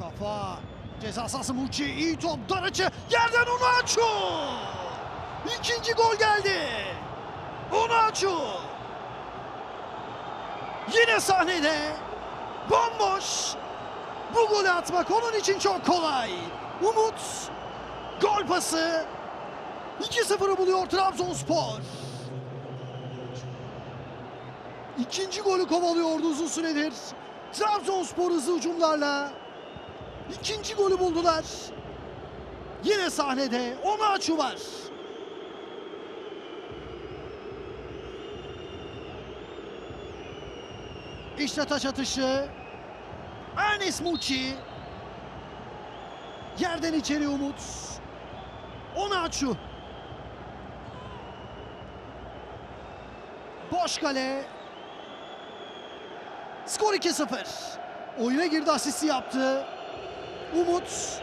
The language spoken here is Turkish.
Kafa. Ceza sahası Muçi. iyi top. Dar açı. Yerden Unaçu. İkinci gol geldi. Unaçu. Yine sahnede. Bomboş. Bu golü atmak onun için çok kolay. Umut. Gol pası. 2-0'ı buluyor Trabzonspor. İkinci golü kovalıyordu uzun süredir. Trabzonspor hızlı hücumlarla ikinci golü buldular. Yine sahnede Onaçu var. İşte taç atışı. Ernest Muçi. Yerden içeri Umut. Onaçu. Boş kale. Skor 2-0. Oyuna girdi asisti yaptı. Umut